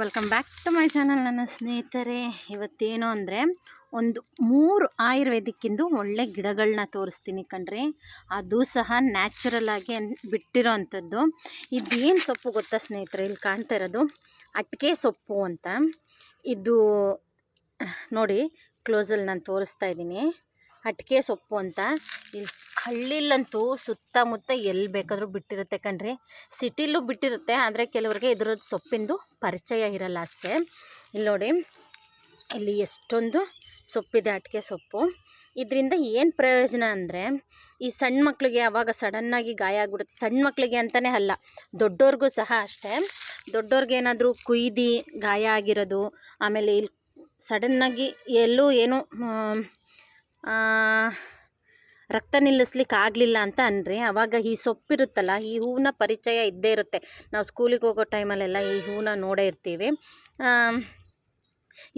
Welcome back to my channel ನನ್ನ ಸ್ನೇಹಿತರೆ. ಇವತ್ತೇನು ಅಂದರೆ ಒಂದು ಮೂರು ಆಯುರ್ವೇದಿಕ್ಕಿಂದು ಒಳ್ಳೆ ಗಿಡಗಳನ್ನ ತೋರಿಸ್ತೀನಿ ಕಣ್ರಿ. ಅದು ಸಹ ನ್ಯಾಚುರಲ್ ಆಗಿ ಬಿಟ್ಟಿರೋ ಅಂಥದ್ದು ಇದೇನು ಸೊಪ್ಪು ಗೊತ್ತಾ ಸ್ನೇಹಿತರೆ? ಇಲ್ಲಿ ಕಾಣ್ತಾ ಇರೋದು ಅಟ್ಕೆ ಸೊಪ್ಪು ಅಂತ. ಇದು, ನೋಡಿ ಕ್ಲೋಸಲ್ಲಿ ನಾನು ತೋರಿಸ್ತಾ ಇದ್ದೀನಿ. ಅಟ್ಟಿಗೆ ಸೊಪ್ಪು ಅಂತ. ಇಲ್ಲಿ ಹಳ್ಳಿಲಂತೂ ಸುತ್ತಮುತ್ತ ಎಲ್ಲಿ ಬೇಕಾದರೂ ಬಿಟ್ಟಿರುತ್ತೆ ಕಣ್ರಿ. ಸಿಟಿಲೂ ಬಿಟ್ಟಿರುತ್ತೆ, ಆದರೆ ಕೆಲವರಿಗೆ ಇದ್ರದ್ದು ಸೊಪ್ಪಿಂದು ಪರಿಚಯ ಇರಲ್ಲ ಅಷ್ಟೇ. ಇಲ್ಲಿ ನೋಡಿ, ಇಲ್ಲಿ ಎಷ್ಟೊಂದು ಸೊಪ್ಪಿದೆ ಅಟ್ಕೆ ಸೊಪ್ಪು. ಇದರಿಂದ ಏನು ಪ್ರಯೋಜನ ಅಂದರೆ, ಈ ಸಣ್ಣ ಮಕ್ಕಳಿಗೆ ಆವಾಗ ಸಡನ್ನಾಗಿ ಗಾಯ ಆಗಿಬಿಡುತ್ತೆ. ಸಣ್ಣ ಮಕ್ಕಳಿಗೆ ಅಂತಲೇ ಅಲ್ಲ ದೊಡ್ಡವ್ರಿಗೂ ಸಹ ಅಷ್ಟೇ. ದೊಡ್ಡವ್ರಿಗೇನಾದರೂ ಕುಯ್ದು ಗಾಯ ಆಗಿರೋದು, ಆಮೇಲೆ ಇಲ್ಲಿ ಸಡನ್ನಾಗಿ ಎಲ್ಲೂ ಏನೂ ರಕ್ತ ನಿಲ್ಲಿಸ್ಲಿಕ್ಕೆ ಆಗಲಿಲ್ಲ ಅಂತ ಅನ್ರಿ. ಆವಾಗ ಈ ಸೊಪ್ಪಿರುತ್ತಲ್ಲ, ಈ ಹೂವಿನ ಪರಿಚಯ ಇದ್ದೇ ಇರುತ್ತೆ. ನಾವು ಸ್ಕೂಲಿಗೆ ಹೋಗೋ ಟೈಮಲ್ಲೆಲ್ಲ ಈ ಹೂವನ್ನ ನೋಡೇ ಇರ್ತೀವಿ.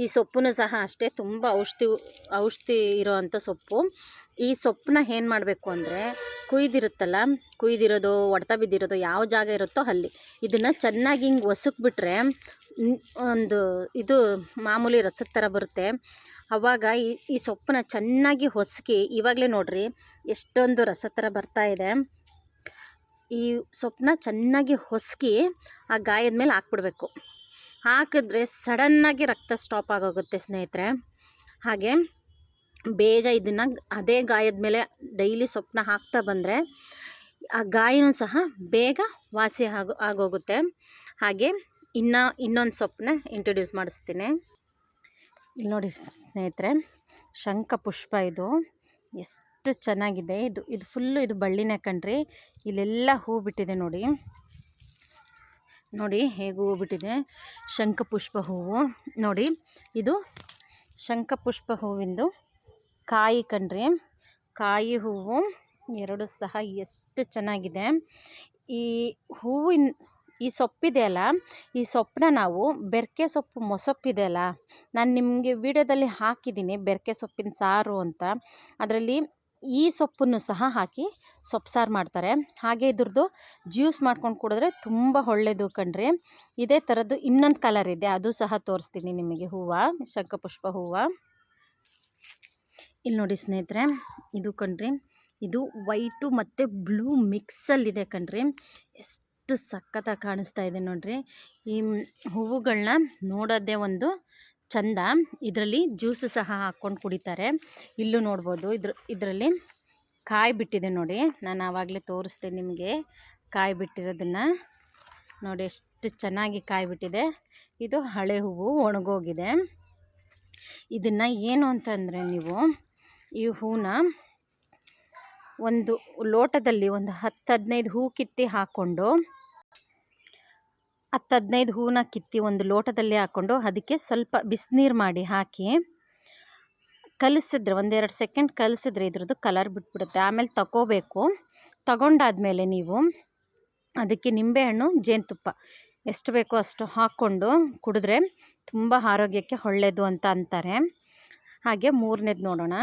ಈ ಸೊಪ್ಪು ಸಹ ಅಷ್ಟೇ, ತುಂಬ ಔಷಧಿ ಔಷಧಿ ಇರೋವಂಥ ಸೊಪ್ಪು. ಈ ಸೊಪ್ಪನ್ನ ಏನು ಮಾಡಬೇಕು ಅಂದರೆ ಕುಯ್ದಿರುತ್ತಲ್ಲ, ಕುಯ್ದಿರೋದು, ಒಡೆತ ಬಿದ್ದಿರೋದು ಯಾವ ಜಾಗ ಇರುತ್ತೋ ಅಲ್ಲಿ. ಇದನ್ನು ಚೆನ್ನಾಗಿ ಹಿಂಗೆ ಒಸಕ್ಬಿಟ್ರೆ ಒಂದು ಇದು ಮಾಮೂಲಿ ರಸದ ಥರ ಬರುತ್ತೆ. ಆವಾಗ ಈ ಈ ಸೊಪ್ಪನ್ನ ಚೆನ್ನಾಗಿ ಹೊಸಕಿ, ಇವಾಗಲೇ ನೋಡಿರಿ ಎಷ್ಟೊಂದು ರಸ ಥರ ಇದೆ. ಈ ಸೊಪ್ಪನ್ನ ಚೆನ್ನಾಗಿ ಹೊಸಕಿ ಆ ಗಾಯದ ಮೇಲೆ ಹಾಕ್ಬಿಡ್ಬೇಕು. ಹಾಕಿದ್ರೆ ಸಡನ್ನಾಗಿ ರಕ್ತ ಸ್ಟಾಪ್ ಆಗೋಗುತ್ತೆ ಸ್ನೇಹಿತರೆ. ಹಾಗೆ ಬೇಗ ಇದನ್ನು ಅದೇ ಗಾಯದ ಮೇಲೆ ಡೈಲಿ ಸೊಪ್ಪನ್ನ ಹಾಕ್ತಾ ಬಂದರೆ ಆ ಗಾಯನೂ ಸಹ ಬೇಗ ವಾಸಿ ಆಗೋ, ಆಗೋಗುತ್ತೆ. ಹಾಗೆ ಇನ್ನು, ಇನ್ನೊಂದು ಸೊಪ್ಪನ್ನ ಇಂಟ್ರೊಡ್ಯೂಸ್ ಮಾಡಿಸ್ತೀನಿ. ಇಲ್ಲಿ ನೋಡಿ ಸ್ನೇಹಿತರೆ, ಶಂಖ ಪುಷ್ಪ ಇದು. ಎಷ್ಟು ಚೆನ್ನಾಗಿದೆ. ಇದು ಇದು ಫುಲ್ಲು ಇದು ಬಳ್ಳಿನೇ ಕಣ್ರಿ. ಇಲ್ಲೆಲ್ಲ ಹೂ ಬಿಟ್ಟಿದೆ ನೋಡಿ. ನೋಡಿ ಹೇಗೆ ಹೂವು ಬಿಟ್ಟಿದೆ. ಶಂಖಪುಷ್ಪ ಹೂವು. ನೋಡಿ, ಇದು ಶಂಖಪುಷ್ಪ ಹೂವಿಂದು ಕಾಯಿ ಕಣ್ರಿ. ಕಾಯಿ ಹೂವು ಎರಡು ಸಹ ಎಷ್ಟು ಚೆನ್ನಾಗಿದೆ. ಈ ಹೂವಿನ, ಈ ಸೊಪ್ಪಿದೆ ಅಲ್ಲ, ಈ ಸೊಪ್ಪನ್ನ ನಾವು ಬೆರಕೆ ಸೊಪ್ಪು ಮೊಸಪ್ಪಿದೆ ಅಲ್ಲ, ನಾನು ನಿಮಗೆ ವಿಡಿಯೋದಲ್ಲಿ ಹಾಕಿದ್ದೀನಿ ಬೆರಕೆ ಸೊಪ್ಪಿನ ಸಾರು ಅಂತ. ಅದರಲ್ಲಿ ಈ ಸೊಪ್ಪನ್ನು ಸಹ ಹಾಕಿ ಸೊಪ್ಪು ಸಾರು ಮಾಡ್ತಾರೆ. ಹಾಗೆ ಇದ್ರದ್ದು ಜ್ಯೂಸ್ ಮಾಡ್ಕೊಂಡು ಕುಡಿದ್ರೆ ತುಂಬ ಒಳ್ಳೆಯದು ಕಣ್ರಿ. ಇದೇ ಥರದ್ದು ಇನ್ನೊಂದು ಕಲರ್ ಇದೆ, ಅದು ಸಹ ತೋರಿಸ್ತೀನಿ ನಿಮಗೆ ಹೂವು, ಶಂಖಪುಷ್ಪ ಹೂವು. ಇಲ್ಲಿ ನೋಡಿ ಸ್ನೇಹಿತರೆ, ಇದು ಕಣ್ರಿ. ಇದು ವೈಟು ಮತ್ತು ಬ್ಲೂ ಮಿಕ್ಸಲ್ಲಿದೆ ಕಣ್ರಿ. ಎಷ್ಟು ಸಖತ್ತಾಗಿ ಕಾಣಿಸ್ತಾ ಇದೆ ನೋಡಿರಿ. ಈ ಹೂವುಗಳನ್ನ ನೋಡೋದೇ ಒಂದು ಚಂದ. ಇದರಲ್ಲಿ ಜ್ಯೂಸು ಸಹ ಹಾಕ್ಕೊಂಡು ಕುಡಿತಾರೆ. ಇಲ್ಲೂ ನೋಡ್ಬೋದು, ಇದ್ರ, ಇದರಲ್ಲಿ ಕಾಯಿ ಬಿಟ್ಟಿದೆ ನೋಡಿ. ನಾನು ಆವಾಗಲೇ ತೋರಿಸ್ದೆ ನಿಮಗೆ ಕಾಯಿ ಬಿಟ್ಟಿರೋದನ್ನು. ನೋಡಿ ಎಷ್ಟು ಚೆನ್ನಾಗಿ ಕಾಯಿ ಬಿಟ್ಟಿದೆ. ಇದು ಹಳೆ ಹೂವು ಒಣಗೋಗಿದೆ. ಇದನ್ನು ಏನು ಅಂತಂದರೆ ನೀವು ಈ ಹೂನ ಒಂದು ಲೋಟದಲ್ಲಿ ಒಂದು ಹತ್ತು ಹದಿನೈದು ಹೂ ಕಿತ್ತಿ ಹಾಕ್ಕೊಂಡು ಹತ್ತು ಹದಿನೈದು ಕಿತ್ತಿ ಒಂದು ಲೋಟದಲ್ಲಿ ಹಾಕ್ಕೊಂಡು ಅದಕ್ಕೆ ಸ್ವಲ್ಪ ಬಿಸಿನೀರು ಮಾಡಿ ಹಾಕಿ, ಕಲಿಸಿದ್ರೆ ಒಂದೆರಡು ಸೆಕೆಂಡ್ ಕಲಿಸಿದ್ರೆ ಇದ್ರದ್ದು ಕಲರ್ ಬಿಟ್ಬಿಡುತ್ತೆ. ಆಮೇಲೆ ತಗೋಬೇಕು ತಗೊಂಡಾದಮೇಲೆ ನೀವು ಅದಕ್ಕೆ ನಿಂಬೆಹಣ್ಣು, ಜೇನುತುಪ್ಪ ಎಷ್ಟು ಬೇಕೋ ಅಷ್ಟು ಹಾಕ್ಕೊಂಡು ಕುಡಿದ್ರೆ ತುಂಬ ಆರೋಗ್ಯಕ್ಕೆ ಒಳ್ಳೆಯದು ಅಂತ ಅಂತಾರೆ. ಹಾಗೆ ಮೂರನೇದು ನೋಡೋಣ.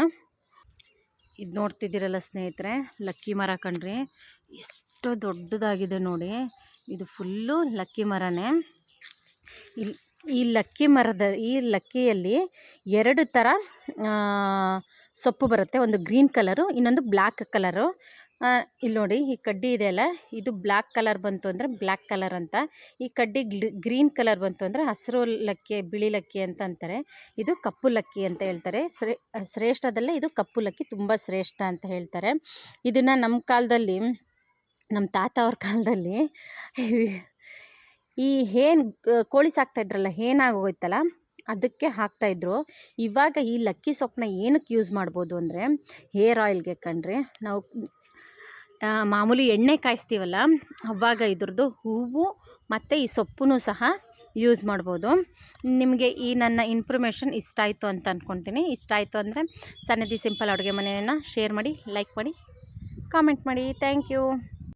ಇದು ನೋಡ್ತಿದ್ದೀರಲ್ಲ ಸ್ನೇಹಿತರೆ? ಲಕ್ಕಿ ಮರ ಕಣ್ರಿ. ಎಷ್ಟು ದೊಡ್ಡದಾಗಿದೆ ನೋಡಿ. ಇದು ಫುಲ್ಲು ಲಕ್ಕಿ ಮರನೇ. ಈ ಲಕ್ಕಿ ಮರದ, ಈ ಲಕ್ಕಿಯಲ್ಲಿ ಎರಡು ಥರ ಸೊಪ್ಪು ಬರುತ್ತೆ. ಒಂದು ಗ್ರೀನ್ ಕಲರು, ಇನ್ನೊಂದು ಬ್ಲ್ಯಾಕ್ ಕಲರು. ಇಲ್ಲಿ ನೋಡಿ, ಈ ಕಡ್ಡಿ ಇದೆಯಲ್ಲ ಇದು ಬ್ಲ್ಯಾಕ್ ಕಲರ್ ಬಂತು ಅಂದರೆ ಬ್ಲ್ಯಾಕ್ ಕಲರ್ ಅಂತ. ಈ ಕಡ್ಡಿ ಗ್ರೀನ್ ಕಲರ್ ಬಂತು ಅಂದರೆ ಹಸಿರು ಲಕ್ಕಿ, ಬಿಳಿ ಲಕ್ಕಿ ಅಂತ ಅಂತಾರೆ. ಇದು ಕಪ್ಪು ಲಕ್ಕಿ ಅಂತ ಹೇಳ್ತಾರೆ. ಶ್ರೇ ಶ್ರೇಷ್ಠದಲ್ಲೇ ಇದು ಕಪ್ಪು ಲಕ್ಕಿ ತುಂಬ ಶ್ರೇಷ್ಠ ಅಂತ ಹೇಳ್ತಾರೆ. ಇದನ್ನು ನಮ್ಮ ಕಾಲದಲ್ಲಿ ನಮ್ಮ ತಾತ ಅವ್ರ ಕಾಲದಲ್ಲಿ ಈ ಹೇನ್, ಕೋಳಿ ಸಾಕ್ತಾಯಿದ್ರಲ್ಲ ಏನಾಗೋಯ್ತಲ್ಲ ಅದಕ್ಕೆ ಹಾಕ್ತಾಯಿದ್ರು ಇವಾಗ ಈ ಲಕ್ಕಿ ಸೊಪ್ಪನ್ನ ಏನಕ್ಕೆ ಯೂಸ್ ಮಾಡ್ಬೋದು ಅಂದರೆ ಹೇರ್ ಆಯಿಲ್ಗೆ ಕಣ್ರಿ ನಾವು ಮಾಮೂಲಿ ಎಣ್ಣೆ ಕಾಯಿಸ್ತೀವಲ್ಲ, ಅವಾಗ ಇದ್ರದ್ದು ಹೂವು ಮತ್ತು ಈ ಸೊಪ್ಪು ಸಹ ಯೂಸ್ ಮಾಡ್ಬೋದು. ನಿಮಗೆ ಈ ನನ್ನ ಇನ್ಫಾರ್ಮೇಷನ್ ಇಷ್ಟ ಆಯಿತು ಅಂತ ಅಂದ್ಕೊತೀನಿ ಇಷ್ಟ ಆಯಿತು ಅಂದರೆ ಸನ್ನದಿ ಸಿಂಪಲ್ ಅಡುಗೆ ಮನೆಯನ್ನು ಶೇರ್ ಮಾಡಿ ಲೈಕ್ ಮಾಡಿ ಕಾಮೆಂಟ್ ಮಾಡಿ. Thank you